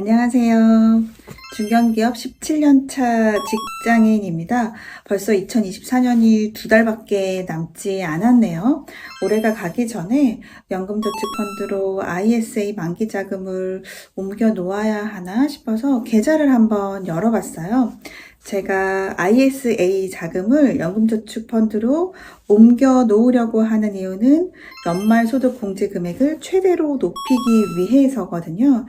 안녕하세요. 중견기업 17년차 직장인입니다. 벌써 2024년이 두 달밖에 남지 않았네요. 올해가 가기 전에 연금저축펀드로 ISA 만기 자금을 옮겨 놓아야 하나 싶어서 계좌를 한번 열어봤어요. 제가 ISA 자금을 연금저축펀드로 옮겨 놓으려고 하는 이유는 연말 소득 공제 금액을 최대로 높이기 위해서거든요.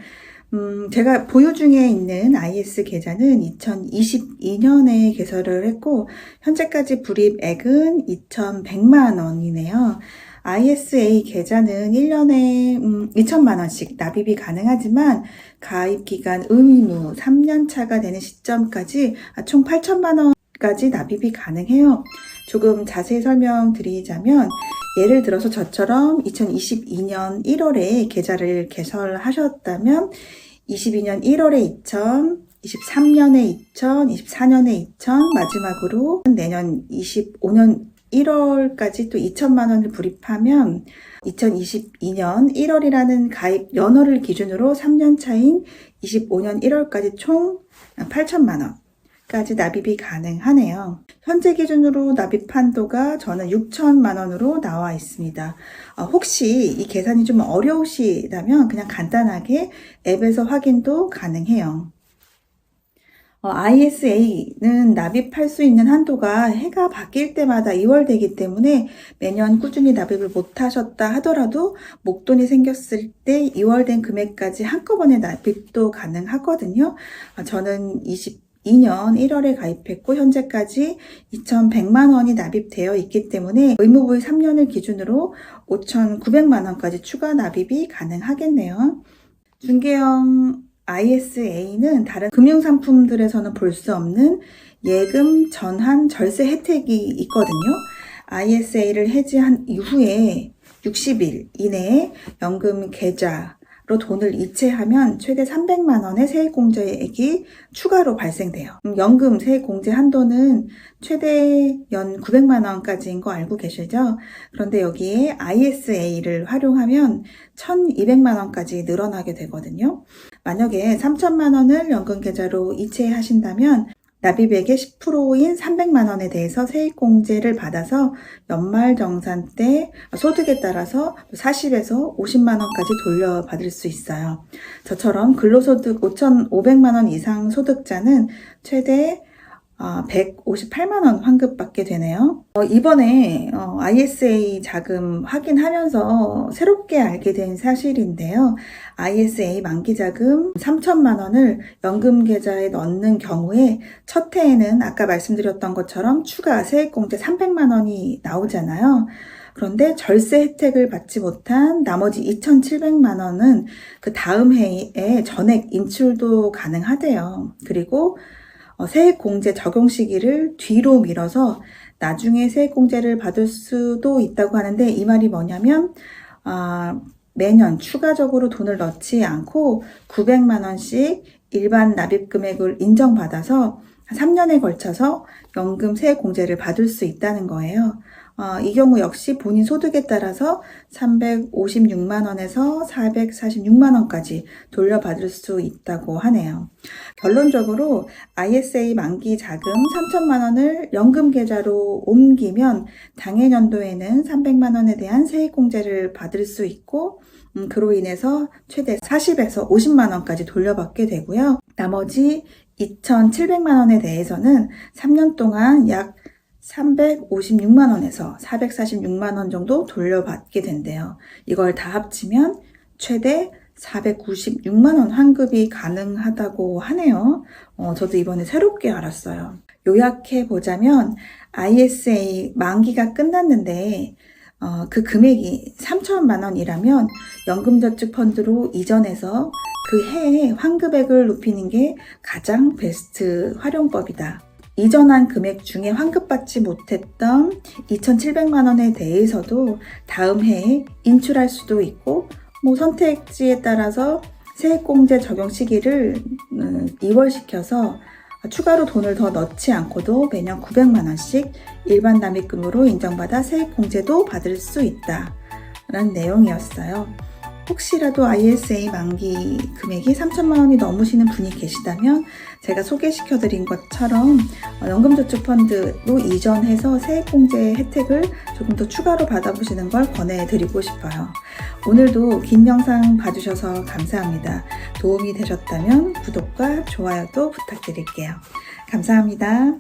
음, 제가 보유 중에 있는 IS 계좌는 2022년에 개설을 했고, 현재까지 불입액은 2,100만 원이네요. ISA 계좌는 1년에 음, 2천만 원씩 납입이 가능하지만 가입 기간 의무 3년 차가 되는 시점까지 아, 총 8천만 원까지 납입이 가능해요. 조금 자세히 설명드리자면 예를 들어서 저처럼 2022년 1월에 계좌를 개설하셨다면 22년 1월에 2천, 23년에 2천, 24년에 2천, 마지막으로 내년 25년 1월까지 또 2천만 원을 불입하면 2022년 1월이라는 가입 연월을 기준으로 3년 차인 25년 1월까지 총 8천만 원 까지 납입이 가능하네요. 현재 기준으로 납입 한도가 저는 6천만 원으로 나와 있습니다. 어, 혹시 이 계산이 좀 어려우시다면 그냥 간단하게 앱에서 확인도 가능해요. 어, ISA는 납입할 수 있는 한도가 해가 바뀔 때마다 2월 되기 때문에 매년 꾸준히 납입을 못 하셨다 하더라도 목돈이 생겼을 때 2월 된 금액까지 한꺼번에 납입도 가능하거든요. 어, 저는 22년 1월에 가입했고 현재까지 2,100만 원이 납입되어 있기 때문에 의무부의 3년을 기준으로 5,900만 원까지 추가 납입이 가능하겠네요. 중개형 ISA는 다른 금융상품들에서는 볼 수 없는 예금 전환 절세 혜택이 있거든요. ISA를 해지한 이후에 60일 이내에 연금 계좌 로 돈을 이체하면 최대 300만 원의 세액공제액이 추가로 발생돼요. 음, 연금 세액공제 한도는 최대 연 900만 원까지인 거 알고 계시죠? 그런데 여기에 ISA를 활용하면 1200만 원까지 늘어나게 되거든요. 만약에 3천만 원을 연금 계좌로 이체하신다면 납입액의 10%인 300만 원에 대해서 세액공제를 받아서 연말정산 때 소득에 따라서 40에서 50만 원까지 돌려받을 수 있어요. 저처럼 근로소득 5,500만 원 이상 소득자는 최대 158만 원 환급 받게 되네요. 어, 이번에 어, ISA 자금 확인하면서 새롭게 알게 된 사실인데요. ISA 만기 자금 3천만 원을 연금 계좌에 넣는 경우에 첫 해에는 아까 말씀드렸던 것처럼 추가 세액공제 300만 원이 나오잖아요. 그런데 절세 혜택을 받지 못한 나머지 2,700만 원은 그 다음 해에 전액 인출도 가능하대요. 그리고 어, 세액공제 적용 시기를 뒤로 밀어서 나중에 세액공제를 받을 수도 있다고 하는데 이 말이 뭐냐면 아, 매년 추가적으로 돈을 넣지 않고 900만 원씩 일반 납입 금액을 인정받아서 3년에 걸쳐서 연금 세액공제를 받을 수 있다는 거예요. 어, 이 경우 역시 본인 소득에 따라서 356만 원에서 446만 원까지 돌려받을 수 있다고 하네요. 결론적으로 ISA 만기 자금 3천만 원을 연금 계좌로 옮기면 당해 연도에는 300만 원에 대한 세액공제를 받을 수 있고 음, 그로 인해서 최대 40에서 50만 원까지 돌려받게 되고요. 나머지 2,700만 원에 대해서는 3년 동안 약 356만 원에서 446만 원 정도 돌려받게 된대요. 이걸 다 합치면 최대 496만 원 환급이 가능하다고 하네요. 어, 저도 이번에 새롭게 알았어요. 요약해 보자면 ISA 만기가 끝났는데 어, 그 금액이 3천만 원이라면 연금저축 펀드로 이전해서 그 해에 환급액을 높이는 게 가장 베스트 활용법이다. 이전한 금액 중에 환급받지 못했던 2,700만 원에 대해서도 다음 해에 인출할 수도 있고 뭐 선택지에 따라서 세액공제 적용 시기를 음, 이월시켜서 추가로 돈을 더 넣지 않고도 매년 900만 원씩 일반 납입금으로 인정받아 세액공제도 받을 수 있다. 라는 내용이었어요. 혹시라도 ISA 만기 금액이 3천만 원이 넘으시는 분이 계시다면 제가 소개시켜 드린 것처럼 어, 연금저축펀드로 이전해서 세액공제 혜택을 조금 더 추가로 받아보시는 걸 권해 드리고 싶어요. 오늘도 긴 영상 봐주셔서 감사합니다. 도움이 되셨다면 구독과 좋아요도 부탁드릴게요. 감사합니다.